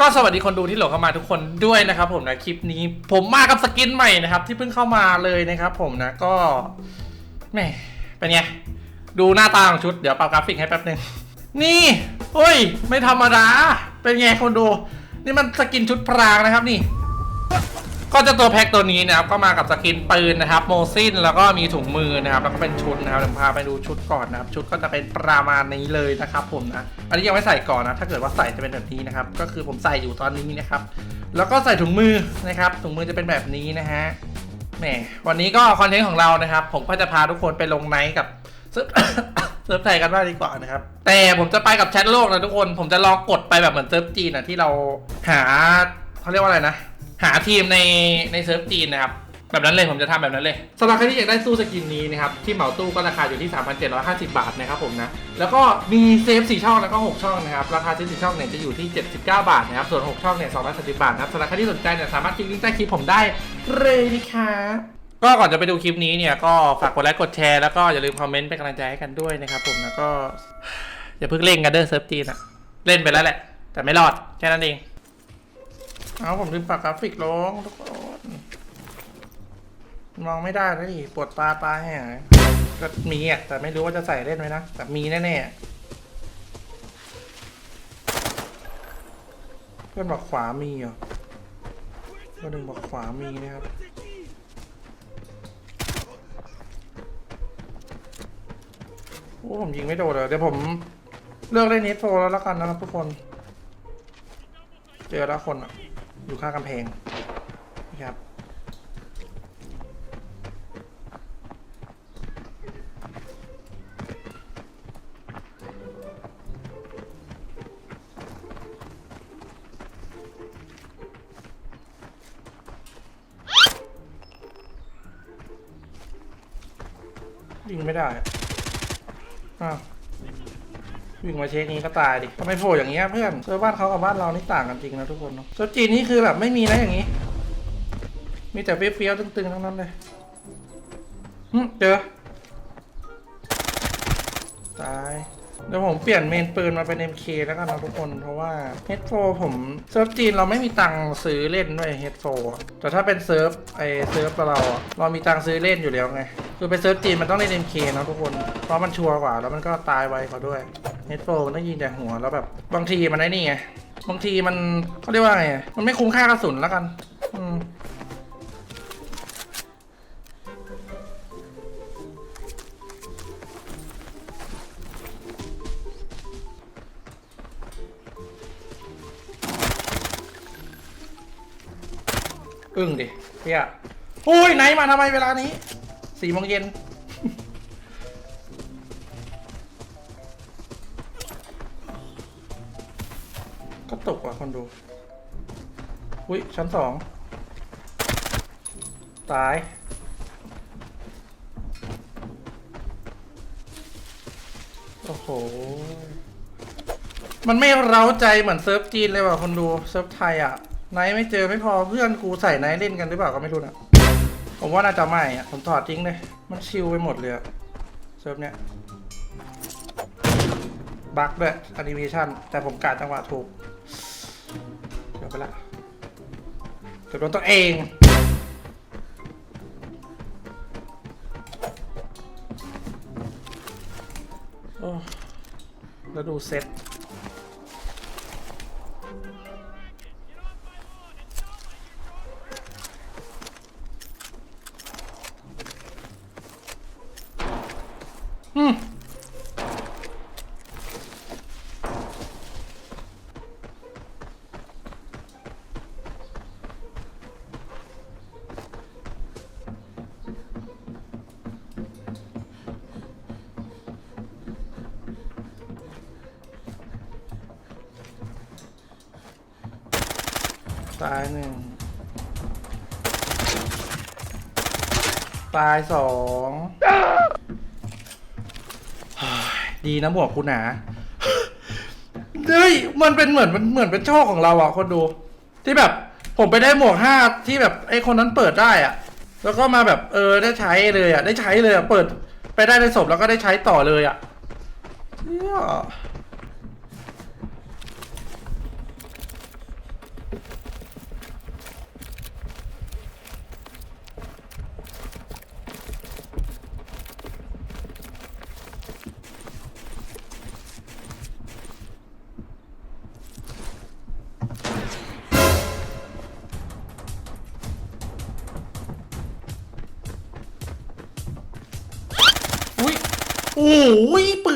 ก็สวัสดีคนดูที่โหลดเข้ามาทุกคนด้วยนะครับผมนะคลิปนี้ผมมากับสกินใหม่นะครับ ที่เพิ่งเข้ามาเลยนะครับผมนะก็แหม่เป็นไง ดูหน้าตาของชุดเดี๋ยวปรับกราฟิกให้แป๊บหนึง นี่เฮ้ย ไม่ธรรมดา เป็นไงคนดู นี่มันสกินชุดพรางนะครับนี่ ก็จะตัวแพ็คตัวนี้นะครับก็มากับสกินปืนนะครับโมซินแล้วก็มีถุงมือนะครับแล้วก็เป็นชุดนะครับเดี๋ยวพาไปดูชุดก่อนนะครับชุดก็จะเป็นประมาณนี้เลยนะครับผมนะอันนี้ยังไม่ใส่ก่อนนะถ้าเกิดว่าใส่จะเป็นแบบนี้นะครับก็คือผมใส่อยู่ตอนนี้นะครับแล้วก็ใส่ถุงมือนะครับถุงมือจะเป็นแบบนี้นะฮะแหมวันนี้ก็คอนเทนต์ของเรานะครับ ผมก็จะพาทุกคนไปลงไนท์กับเซิร์ฟเซิร์ฟไทยกันบ้างดีกว่านะครับ แต่ผมจะไปกับแชทโลกนะทุกคน ผมจะลองกดไปแบบเหมือนเซิร์ฟจีนนะที่เราหาเขาเรียกว่าอะไรนะ หาทีมในในเซิร์ฟจีนนะครับ แบบนั้นเลยผมจะทำแบบนั้นเลยสำหรับใครที่อยากได้สู้สกินนี้นะครับที่เหมาตู้ก็ราคาอยู่ที่ 3,750 บาทนะครับผมนะ แล้วก็มีเซฟ 4 ช่องแล้วก็ 6 ช่องนะครับ ราคาเซฟ 4 ช่องเนี่ยจะอยู่ที่ 79 บาทนะครับ ส่วน 6 ช่องเนี่ย230บาทนะครับสำหรับใครที่สนใจเนี่ยสามารถคลิกลิงก์ใต้คลิปผมได้เลยนะครับก็ก่อนจะไปดูคลิปนี้เนี่ยก็ฝากกดไลค์กดแชร์แล้วก็อย่าลืมคอมเมนต์เป็นกำลังใจให้กันด้วยนะครับผมนะก็อย่าเพิ่งเล่นกันเด้อเซิร์ฟจีนอะเล่นไปแล้วแหละ แต่ไม่รอดแค่นั้นเอง เอาผมลืมปากกราฟิกลงทุกคน มองไม่ได้นะดิปวดตาตาแห้ก็มีอะแต่ไม่รู้ว่าจะใส่เล่นไหมนะ แต่มีแน่ๆ เพื่อนบอกขวามีเหรอเพื่อนหนึ่งบอกขวามีนะครับโอ้ผมยิงไม่โดนเลยเดี๋ยวผมเลือกเล่นเนสโฟแล้วล้วกันนะครับทุกคน เจอแล้วคนอะ อยู่ข้างกำแพงนี่ครับ ยิงไม่ได้ อ้าว วิ่งมาเช็คนี้ก็ตายดิทำไมโผล่อย่างเงี้ยเพื่อนเซิร์ฟบ้านเขากับบ้านเรานี่ต่างกันจริงนะทุกคนเนอะเซิร์ฟจีนนี่คือแบบไม่มีนะอย่างงี้ มีแต่เฟี้ยวๆตึงๆทั้งนั้นเลยหึเจอตายเดี๋ยวผมเปลี่ยนเมนปืนมาเป็น MK แล้วกันนะทุกคน เพราะว่า H4 ผมเซิร์ฟจีนเราไม่มีตังค์ซื้อเล่นด้วย H4 อะแต่ถ้าเป็นเซิร์ฟไอเซิร์ฟเราอะเรามีตังค์ซื้อเล่นอยู่แล้วไง คือไปเซิร์ฟจีนมันต้องเล่น MK นะทุกคน เพราะมันชัวร์กว่าแล้วมันก็ตายไวกว่าด้วย H4 มันต้องยิงแต่หัวแล้วแบบบางทีมันไอ้นี่ไงบางทีมันเขาเรียกว่าไงมันไม่คุ้มค่ากระสุนแล้วกัน อืมอึ้งดิเฮียโอ้ยไหนมาทำไมเวลานี้สี่โมงเย็น ดู อุ้ยชั้นสอง ตาย โอ้โห มันไม่เร้าใจเหมือนเซิร์ฟจีนเลยว่ะคนดู เซิร์ฟไทยอะ ไนท์ไม่เจอไม่พอเพื่อนกูใส่ไนท์เล่นกันหรือเปล่าก็ไม่รู้นะผมว่าน่าจะไม่อะ ผมถอดทิ้งเลย มันชิลไปหมดเลยเซิร์ฟเนี้ยบั๊กด้วยแอนิเมชันแต่ผมกาดจังหวะถูก ไปละเดี๋ยวโดนตัวเองแล้วดูเซ็ต ตายสองดีนะหมวกคุณหนาเฮ้ยมันเป็นเหมือนมันเหมือนเป็นโชคของเราอะคนดู ที่แบบผมไปได้หมวกห้าที่แบบไอ้คนนั้นเปิดได้อะ แล้วก็มาแบบเออได้ใช้เลยอะได้ใช้เลยอะเปิด ไปได้ในศพแล้วก็ได้ใช้ต่อเลยอะเชี่ย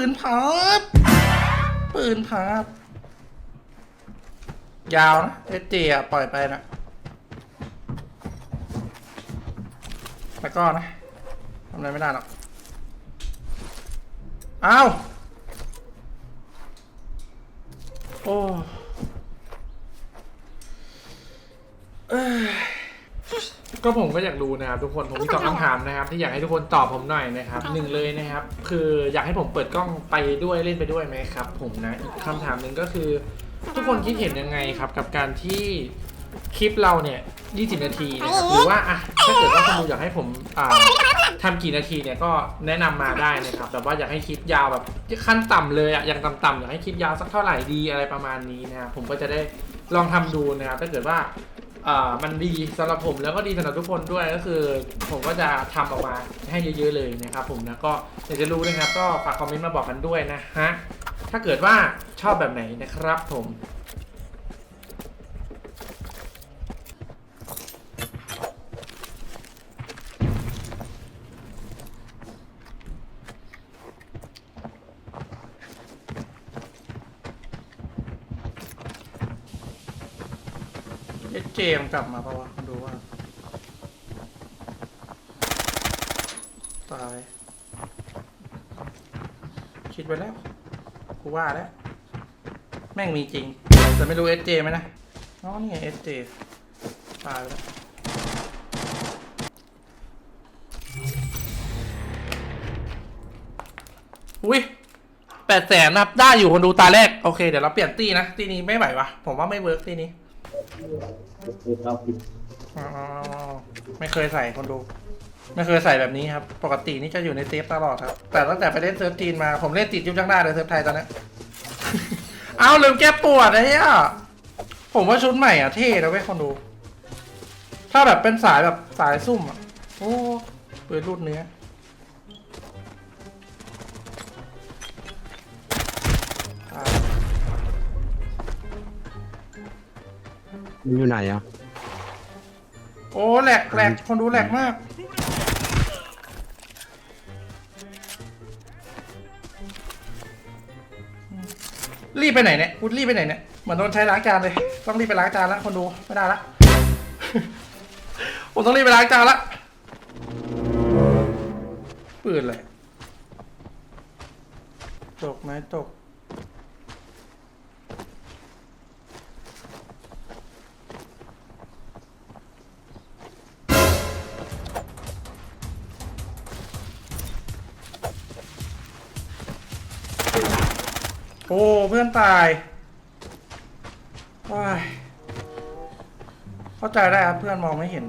นพับ ปืนพับ ยาวนะเอสเจอะปล่อยไปนะแล้วก็นะทำอะไรไม่ได้หรอกอ้าวโอ้เอ้ย ก็ผมก็อยากรู้นะครับทุกคนผมมีสองคำถามนะครับ ที่อยากให้ทุกคนตอบผมหน่อยนะครับหนึ่งเลยนะครับ คืออยากให้ผมเปิดกล้องไปด้วยเล่นไปด้วยไหมครับ ผมนะอีกคำถามหนึ่งก็คือ ทุกคนคิดเห็นยังไงครับ กับการที่คลิปเราเนี่ย 20 นาทีนะครับหรือว่าอะถ้าเกิดว่าคุณดูอยากให้ผมอ่าทำกี่นาทีเนี่ยก็แนะนำมาได้นะครับแบบว่าอยากให้คลิปยาวแบบขั้นต่ำเลยอะอย่างต่ำๆอยากให้คลิปยาวสักเท่าไหร่ดีอะไรประมาณนี้นะครับผมก็จะได้ลองทำดูนะครับถ้าเกิดว่า อ่ามันดีสำหรับผมแล้วก็ดีสำหรับทุกคนด้วยก็คือ ผมก็จะทำออกมาให้เยอะๆเลยนะครับผมนะก็อยากจะรู้นะครับก็ฝากคอมเมนต์มาบอกกันด้วยนะฮะถ้าเกิดว่าชอบแบบไหนนะครับผม มกลับมาปะวะดูว่า ตาย คิดไว้แล้วกูว่าแล้ว แม่งมีจริง แต่ไม่รู้เอสเจไหมนะอ๋อนี่ไงเอสเจตายไปแล้วอุ้ยแปดแสนนับได้อยู่คนดูตาแรก โอเค เดี๋ยวเราเปลี่ยนตีนะ ตีนี้ไม่ไหววะผมว่าไม่เวิร์กตีนี้ อ๋อไม่เคยใส่คนดู ไม่เคยใส่แบบนี้ครับ ปกตินี่จะอยู่ในเซฟตลอดครับ แต่ตั้งแต่ไปเล่นเซิร์ฟจีนมา ผมเล่นติดยุบจังได้าเลยเซิร์ฟไทยตอนนี้ เอาลืมแก้ปวดนะเนี่ยผมว่าชุดใหม่อะเท่นะเว้ยคนดู ถ้าแบบเป็นสายแบบสายซุ่มอะ โอ้ปืนรูดเนื้อ มันอยู่ไหนอะโอ้แหลกแหลกคนดูแหลกมาก รีบไปไหนเนี่ยคุณรีบไปไหนเนี่ยเหมือนโดนใช้ล้างจานเลย ต้องรีบไปล้างจานแล้วคนดูไม่ได้ละ ผมต้องรีบไปล้างจานละปืนเลยตกไหมตก โอ้เพื่อนตายว้ายเข้าใจได้ครับเพื่อนมองไม่เห็น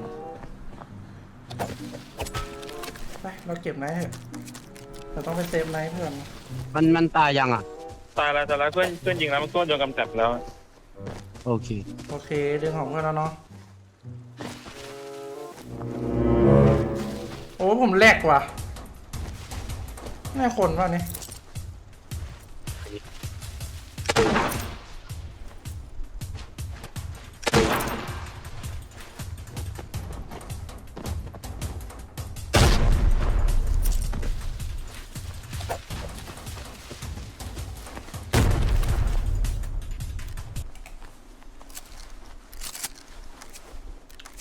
ไปเราเก็บไนท์เถอะเราต้องไปเซฟไนท์เพื่อน มันมันตายยังอะ ตายแล้วตายแล้วเพื่อนเพื่อนยิงแล้วมันก็โดนกำจัดแล้ว โอเค โอเคดึงของเพื่อนแล้วเนาะ โอ้ผมแลกว่ะแม่คนว่ะเนี่ย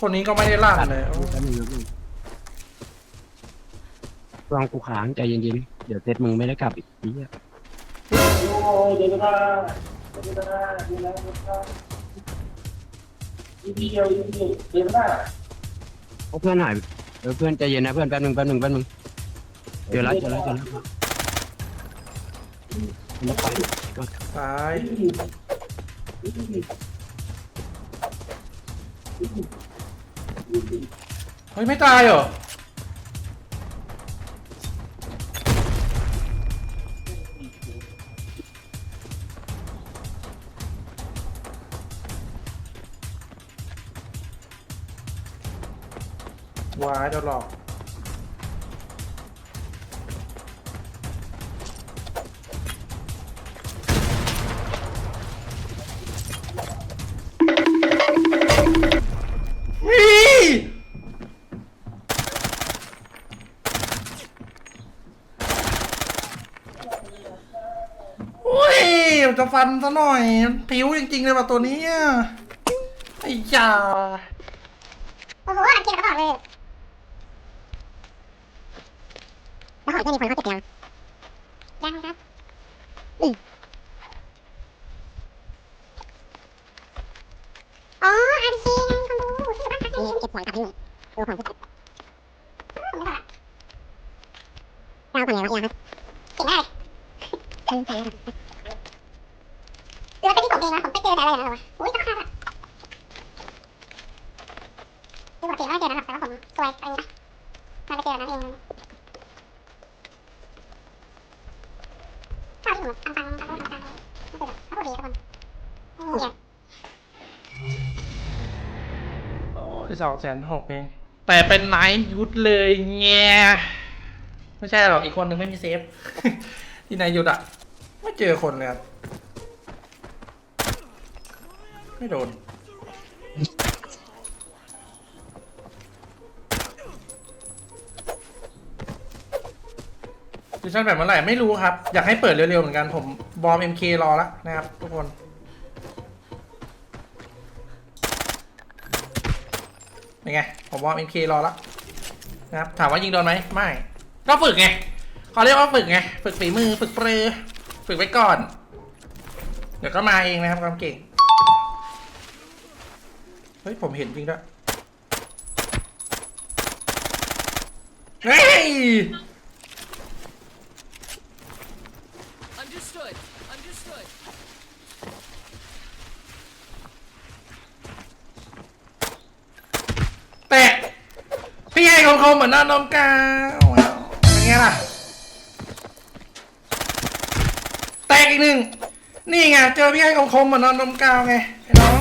คนนี้ก็ไม่ได้ล่างเลยแป๊บนึงนะพี่ลองกูค้างใจเย็นๆ เดี๋ยวเซตมึงไม่ได้กลับอีกทีอะโอ้เพื่อนหายเออเพื่อนใจเย็นนะเพื่อนแป๊บนึงแป๊บนึงแป๊บนึงเดี๋ยวแล้วเดี๋ยวแล้วเดี๋ยวแล้วแล้วไปก็ตาย เฮ้ยไม่ตายเหรอวายโดนหลอก จะฟันซะหน่อยผิวจริงๆเลยว่ะตัวนี้ไอ้จ่า โอ้โหอันเก่งตลอดเลยแล้วขอแค่มีคนเขาเก็บยังยังครับอืมอ๋ออันซีไงคนดูที่บ้านพักนี่เก็บหวยกับพี่ดูของที่เก็บเราคนไหนวะยังครับเก่งได้เออใช่แล้วเป็นที่ผมเองนะผมไปเจอแต่อะไรนะวะอุ้ยต้องฆ่าอะ ปกติ ไม่เจอนะแต่ว่าผมสวยไปนะมาไปเจอนะเองถ้าที่ผมตังตังตังตังไม่เจอเขาดีทุกคนเหี้ยโอ้ยสองแสนหกเอง แต่เป็นไนท์ยุทธเลยแง่ไม่ใช่หรอกอีกคนนึงไม่มีเซฟ ที่นายยุทธอะไม่เจอคนเลยครับ ไม่โดน ดิชั่นแบบเมื่อไหร่ไม่รู้ครับ อยากให้เปิดเร็วๆเหมือนกันผมบอม MK รอแล้วนะครับทุกคน เป็นไง ผมบอม MK รอแล้วนะครับ ถามว่ายิงโดนไหมไม่ ก็ฝึกไงเขาเรียกว่าฝึกไง ฝึกฝีมือฝึกเปรือฝึกไว้ก่อน เดี๋ยวก็มาเองนะครับความเก่ง เฮ้ย ผมเห็นจริงด้วยเฮ้ย Understood. Understood. แตะพี่ให้ของเขาเหมือนน้านมกาวเป็นไงล่ะ แตกอีกหนึ่ง นี่ไง เจอพี่ให้ของคมเหมือนนอนนมกาวไงไอ้น้อง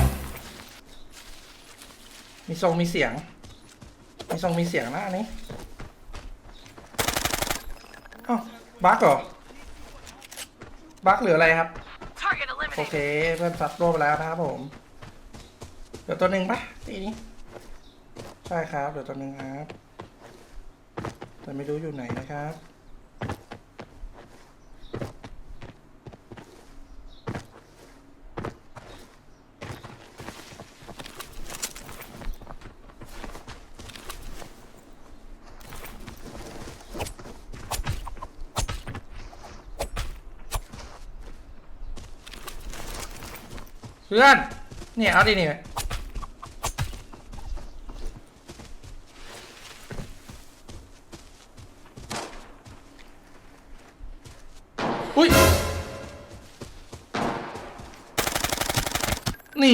มีทรงมีเสียง มีทรงมีเสียงนะอันนี้อ้าบั๊กเหรอ บั๊กหรืออะไรครับ โอเค เพื่อนซัดรวบไปแล้วนะครับผม เดี๋ยวตัวหนึ่งปะตีนี้ ใช่ครับ เดี๋ยวตัวหนึ่งครับ แต่ไม่รู้อยู่ไหนนะครับ เพื่อน เนี่ยเอาดิเนี่ย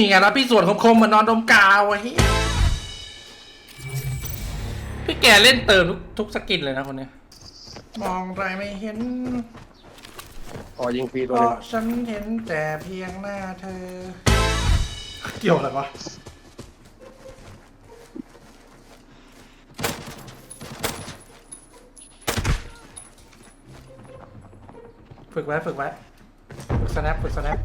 ไงแล้วพี่ส่วนคมๆเหมือนนอนดมกาวไอ้เหี้ยพี่แกเล่นเติมทุกทุกสกินเลยนะคนเนี้ย มองอะไรไม่เห็นขอยิงฟรีเพตัวหนึงราะฉันเห็นแต่เพียงหน้าเธอ เกี่ยวอะไรวะฝึกไว้ฝึกไว้ฝึกสแนปฝึกสแนป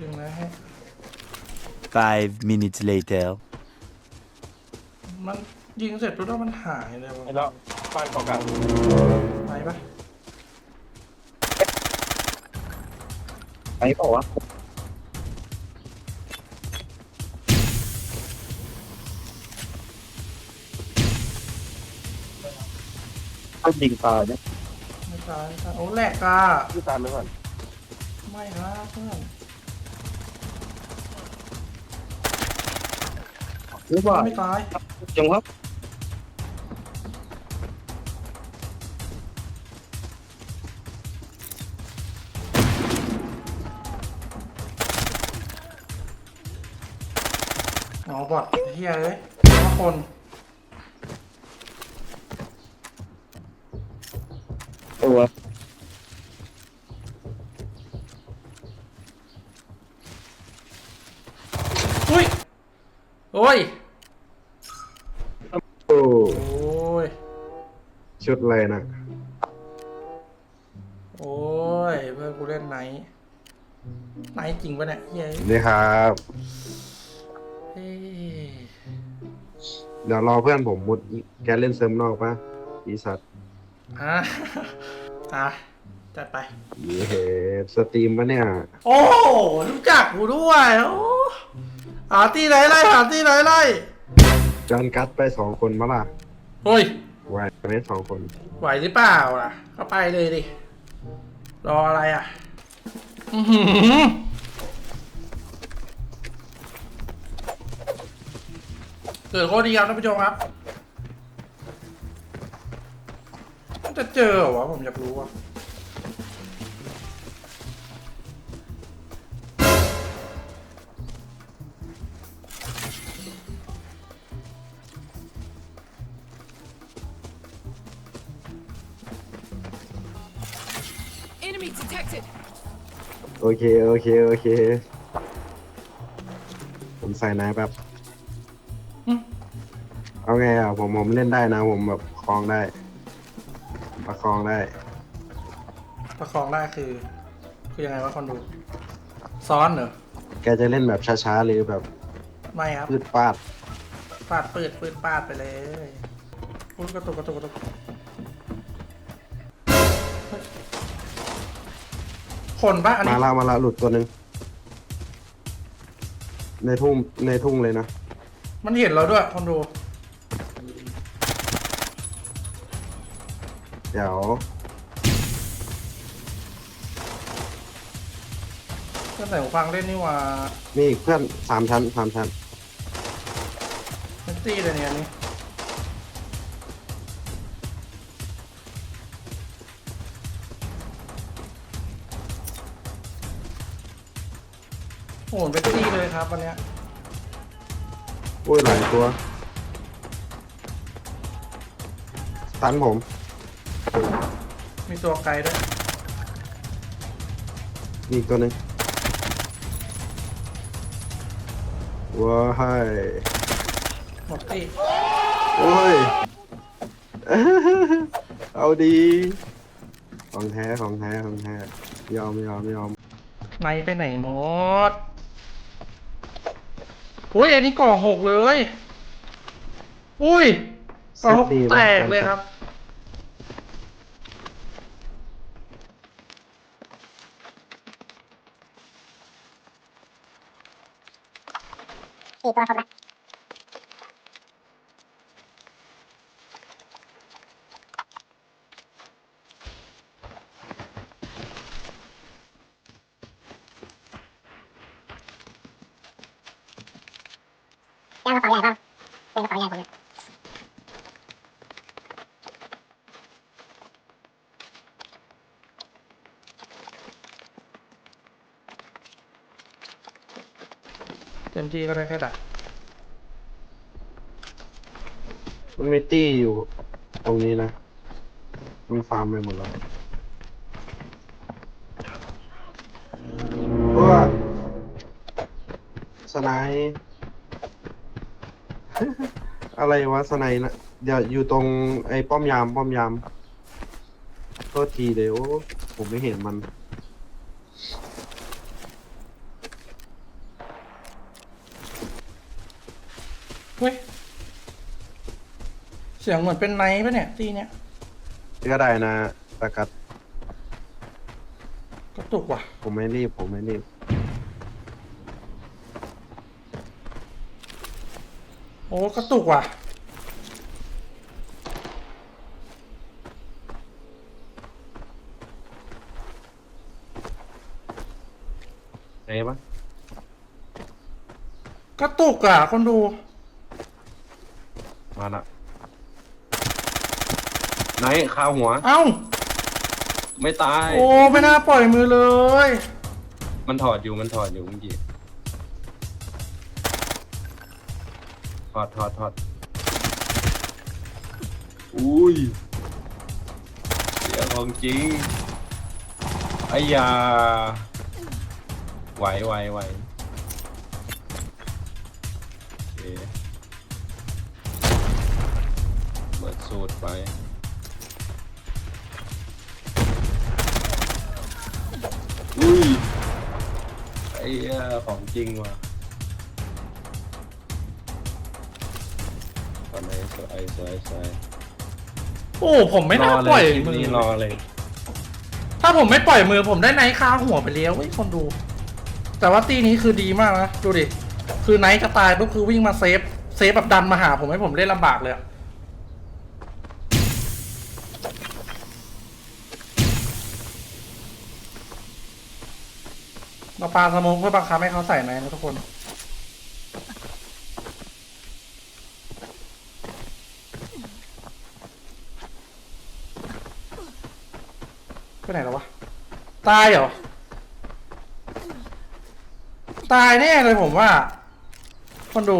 ดึงนะฮะ Five minutes later. มันยิงเสร็จปุ๊บแล้วมันหายเลยวะไอ้แล้วบ้านเกาะกันไปปะไปเปล่าวะถ้ายิงตายเนี่ยไม่ตายไม่ตายโอ้แหลกอะพี่ตามไปก่อนไม่ครับเพื่อน รือว่าไม่ตายจังครับอ๋อบอดเฮียเลยว่าคนตัว ชุดอะไรนะโอ้ยเพื่อนกูเล่นไนท์ไนท์จริงปะเนี่ยเฮียนี่ครับ เฮ้ยเดี๋ยวรอเพื่อนผมมุดแกเล่นเซิร์ฟนอกปะอีสัตว์อะอะจัดไปเย้สตรีมปะเนี่ย โอ้รู้จักกูด้วยโอ้หาที่ไหนไล่หาที่ไหนไล่ จานกัดไปสองคนมาล่ะ เฮ้ย ไหวไหมสองคนไหวหรือเปล่าล่ะก็ไปเลยดิ รออะไรอะ อื้อหือเกิดโคตรดีครับท่านผู้ชมครับ จะเจอเหรอวะผมอยากรู้ว่ะ โอเค โอเค โอเค ผมใส่นายแบบอืม เอาไงอะ ผมผมเล่นได้นะ ผมแบบคลองได้ ประคองได้ ประคองได้คือ คือยังไงวะคนดูซ้อนเหรอแกจะเล่นแบบช้าๆหรือแบบไม่ครับ พืดปาด ปาดปืดปืดปาดไปเลยพูดกระตุกกระตุกกระตุก คนปะอันมานี้ละมาละหลุดตัวหนึ่งในทุ่งในทุ่งเลยนะมันเห็นเราด้วยคนดูเดี๋ยวเพื่อนใส่หูฟังเล่นนี่หว่ามีอีกเพื่อนสามชั้นสามชั้นเป็นตี้เลยเนี่ยอันนี้ หเป็นตี้เลยครับวันเนี้ยโอ้ยหลายตัวตันผม มีตัวไกลด้วยมีอีกตัวหนึ่งว้ายหมดตี้โอ้ย เอาดี ของแท้ของแท้ของแท้ยอมยอมยอม ในไปไหนหมด อุ้ยอันนี้ก่อหกเลย อุ้ยก่อหกเซฟดีแตกมากเลยครับ สี่ตัวครบละ ย่างกระเป๋าใหญ่เปล่าเป็นกระเป๋าใหญ่ผมเนี่ย เต็มที่ก็ได้แค่ดักมันมีตี้อยู่ ตรงนี้นะ มันฟาร์มไปหมดแล้วว้าสไนป์อะไรวะสไนป์นะเดี๋ยวอยู่ตรงไอ้ป้อมยาม ป้อมยามโทษทีเดี๋ยวผมไม่เห็นมัน เฮ้ย เสียงเหมือนเป็นไนท์ปะเนี่ยตีเนี้ยก็ได้นะตะกัดกระตุกว่ะ ผมไม่รีบ ผมไม่รีบ โอ้กระตุกว่ะ ไหนปะกระตุกอะคนดู มาละ ไหนข้าวหัว เอ้า ไม่ตาย โอ้ไม่น่าปล่อยมือเลย มันถอดอยู่มันถอดอยู่เมื่อกี้ถอดถอดถอดอุ้ยเสียของจริงไอ้ยาไหวไหวไหวโอเคเปิดสูตรไป อ้เหี้ยของจริงว่ะตอนสวยสวยสวยโอ้ผมไม่น่ารอเลปล่อยคลิปมือ นี้รอเลยถ้าผมไม่ปล่อยมือผมได้ไนท์คาหัวไปเลี้ยวเว้ยคนดู แต่ว่าตีนี้คือดีมากนะ ดูดิ คือไนท์จะตายปุ๊บคือวิ่งมาเซฟ เซฟแบบดันมาหาผมให้ผมเล่นลำบากเลยอะ เราปาสมองเพื่อบังคับให้เขาใส่ไนท์นะทุกคน ไปไหนแล้ววะ ตายเหรอ ตายแน่เลยผมว่า คนดู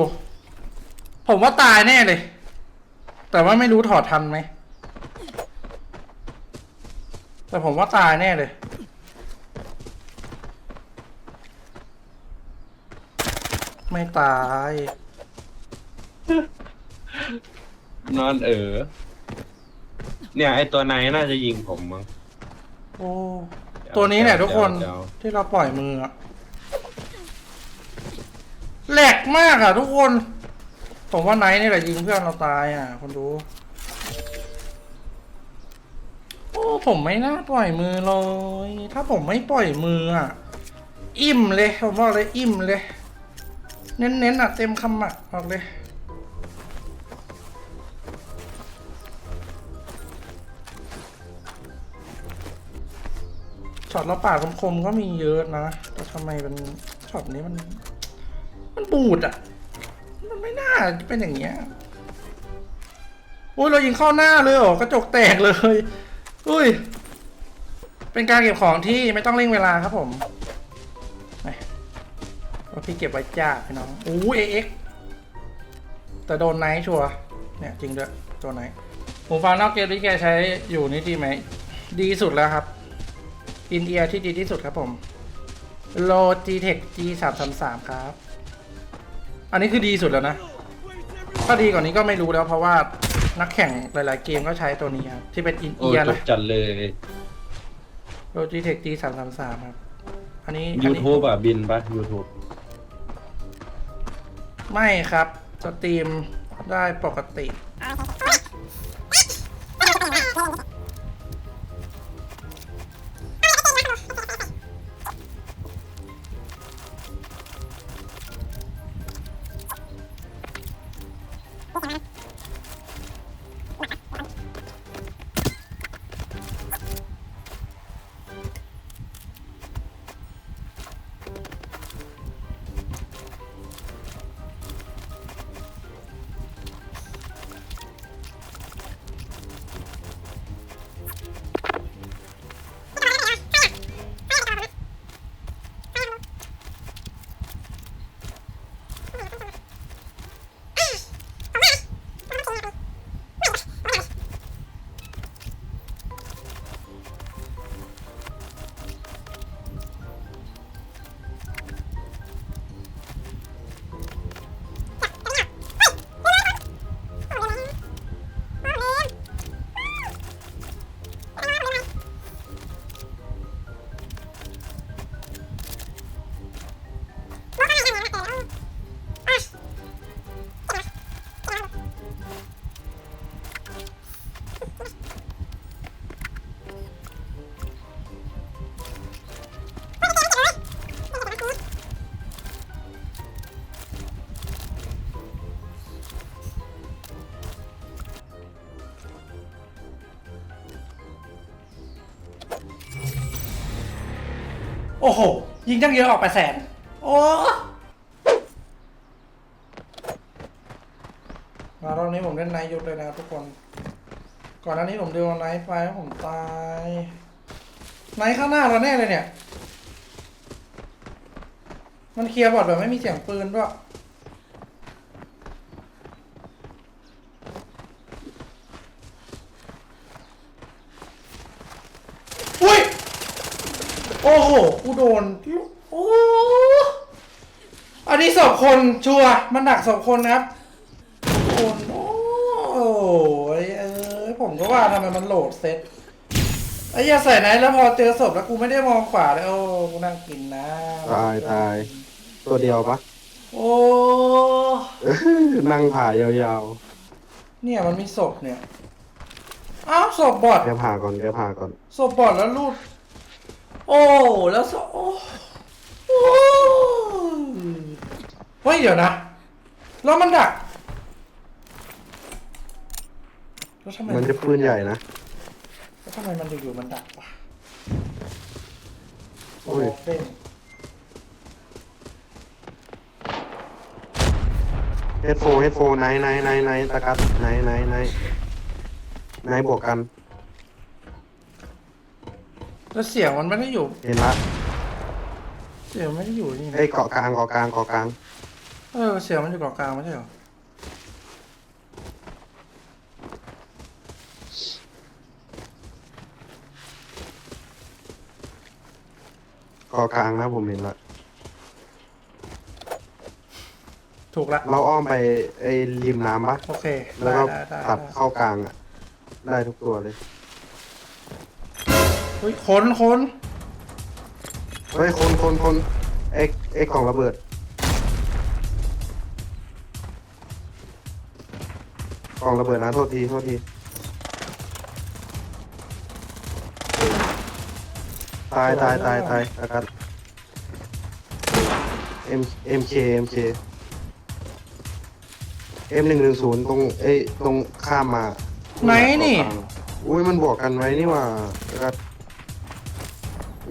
ผมว่าตายแน่เลย แต่ว่าไม่รู้ถอดทันไหม แต่ผมว่าตายแน่เลย ไม่ตาย นอนเออ เนี่ย ไอตัวไหนน่าจะยิงผมมั้งโอ้ตัวนี้เนี่ยทุกคนเดี๋ยวที่เราปล่อยมืออะแหลกมากอะทุกคน ผมว่าไนท์นี่แหละยิงเพื่อนเราตายอะคนดูโอ้ผมไม่น่าปล่อยมือเลย ถ้าผมไม่ปล่อยมืออะอิ่มเลยผมบอกเลยอิ่มเลย เน้นๆอะเต็มคำอะบอกเลย ช็อตเราปาดคมๆก็มีเยอะนะ แต่ทำไมเป็นช็อตนี้มัน มันบูดอะ มันไม่น่าเป็นอย่างเงี้ยอุ้ยเรายิงเข้าหน้าเลยเหรอกระจกแตกเลย อุ้ย เป็นการเก็บของที่ไม่ต้องเร่งเวลาครับผม พี่เก็บไว้จ้าพี่น้องอู้เอ็กแต่โดนไนท์ชัวร์เนี่ยจริงด้วยตัวไนท์ผมฟังนอกเกมที่แกใช้อยู่นี่ดีไหม ดีสุดแล้วครับ อินเดียที่ดีที่สุดครับผมโล G-Tech G 3 3 3ครับ อันนี้คือดีสุดแล้วนะ ถ้าดีกว่านี้ก็ไม่รู้แล้วเพราะว่านักแข่งหลาย ๆ เกมก็ใช้ตัวนี้ครับที่เป็นอินโอ้เดียจนะบจัดเลยโล G-Tech G 3 3 3ครับ อันนี้อันนี้ YouTube อะบินปะ YouTube ไม่ครับสตรีมได้ปกติ ยิงตั้งเยอะออกไปแสน โอ้มารอบนี้ผมเล่นไนท์ยุดเลยนะทุกคน ก่อนหน้านี้ผมดูไนท์ไปแล้วผมตายไนท์ข้างหน้าเราแน่เลยเนี่ย มันเคลียร์บอดแบบไม่มีเสียงปืนด้วย โอ้โห กูโดน โอ้ อันนี้สองคนชัวร์มันหนักสองคนนะครับโดนโอ้ยเออผมก็ว่าทำไมมันโหลดเซ็ตไอ้ยาใส่ไหนแล้วพอเจอศพแล้วกูไม่ได้มองขวาเลยโอ้กูนั่งกินนะตายตาย ตัวเดียวปะโอ้ นั่งผ่ายาวเนี่ยมันมีศพเนี่ย อ้าวศพบอดแกผ่าก่อนแกผ่าก่อน ศพบอดแล้วรูด โอ้แล้วศพโอ้โอ้เฮ้ยเดี๋ยวนะ แล้วมันดักแล้วทำไมมันจะปืนใหญ่นะ แล้วทำไมมันอยู่ๆมันดักวะโอ้ยเต้นเฮดโฟเฮดโฟไหนไหนไหนไหนตะกัดไหนไหนไหนไหนบวกกัน แล้วเสียงมันไม่ได้อยู่ เห็นละเสียงไม่ได้อยู่นี่นะไอ้ยเกาะกลางเกาะกลางเกาะกลางเออเสียงมันอยู่เกาะกลางไม่ใช่เหรอเกาะกลางนะผมเห็นละถูกละเราอ้อมไปไอ้ริมน้ำปะโอเคแล้วได้ก็ได้ได้ตัดได้เข้ากลางอะได้ทุกตัวเลยเฮ้ยคนคนเฮ้ยคนคนคนเอ็กเอ็กกล่องระเบิดกล่องระเบิดนะโทษทีโทษทีตายตายตายตายอาการเอ็มเอ็มเคเอ็มเคเอ็มหนึ่งหนึ่งศูนย์ตรงเอ้ยตรงข้ามมาไหนนี่ อุ้ยมันบวกกันไว้นี่หว่าอาการ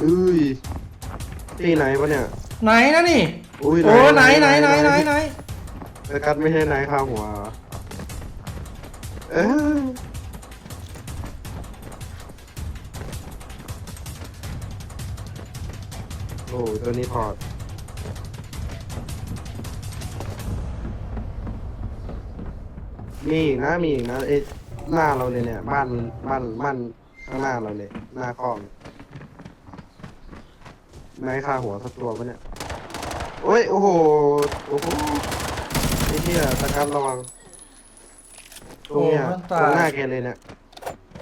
อุ้ยที่ไหนวะเนี่ย ไหนนะนี่ อุ้ยโอ้ไหนไหนไหนไหนไหนแต่กัดไม่ใช่ไหนข้าวหัวเหรอเอ้ยโอ้ตัวนี้ถอดมีอีกนะมีอีกนะเอ้หน้าเราเลยเนี่ยบ้านบ้านบ้านข้างหน้าเราเลยหน้าคลอง ไหนข้าหัวสักตัวปะเนี่ยโอ้ย โอ้โห โอ้โหไอ้เหี้ยตะกันระวังตรงเนี้ยโอ้มันตตายรงหน้าแกเลยเนี่ย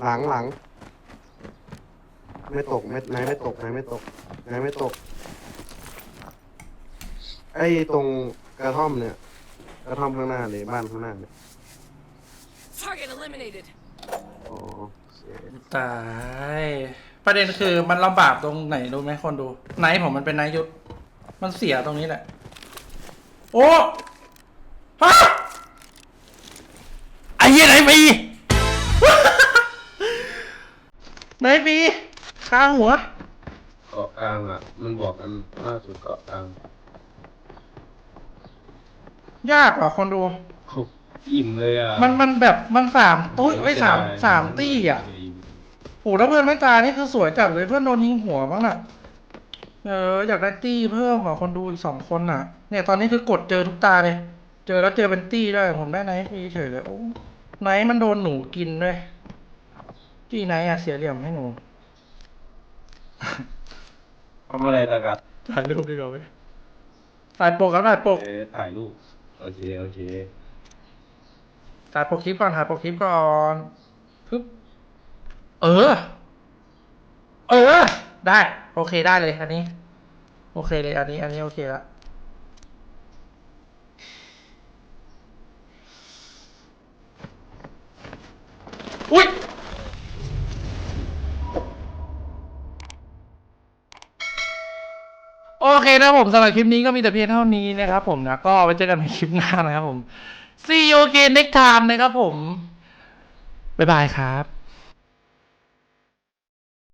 หลังหลัง ไม่ตกไม่ไหนไม่ตกไหนไม่ตกไหนไม่ตก ไอ้ตรงกระท่อมเนี่ย กระท่อมข้างหน้าเลยบ้านข้างหน้าเนี่ย Target eliminated. อ๋อโอเคตาย ประเด็นคือมันลำบากตรงไหนรู้ไหมคนดูไนท์ผมมันเป็นไนท์ยุทธมันเสียตรงนี้แหละ โอ้ฮะไอ้เหี้ยไหนปี ไหนปีข้างหัว เกาะกลางอะ มันบอกกันล่าสุดเกาะกลางยากกว่าคนดู โอ้อิ่มเลยอะมันมันแบบมันสามตุ้ยไม่สามสามตี้อะ โอ้แล้วเพื่อนไม่ตายนี่คือสวยจัดเลยเพื่อนโดนยิงหัวบ้างน่ะ เอออยากได้ตี้เพิ่มกว่าคนดูอีกสองคนน่ะ เนี่ยตอนนี้คือกดเจอทุกตาเลย เจอแล้วเจอเป็นตี้ด้วยผมได้ไนท์ฟรีเฉยเลยโอ้ไนท์มันโดนหนูกินด้วยตี้ไนท์อะเสียเหลี่ยมให้หนูทำอะไรตะกัดถ่ายรูปดีกว่าเว้ยถ่ายปกครับถ่ายปกเอ๊ะถ่ายรูป โอเค โอเคถ่ายปกคลิปก่อนถ่ายปกคลิปก่อนปึ๊บ เออ เออ ได้ โอเคได้เลย อันนี้ โอเคเลย อันนี้ อันนี้โอเคละอุ้ยโอเคนะผมสำหรับคลิปนี้ก็มีแต่เพียงเท่านี้นะครับผมนะก็ไว้เจอกันในคลิปหน้านะครับผม see you again next time นะครับผม บ๊ายบายครับ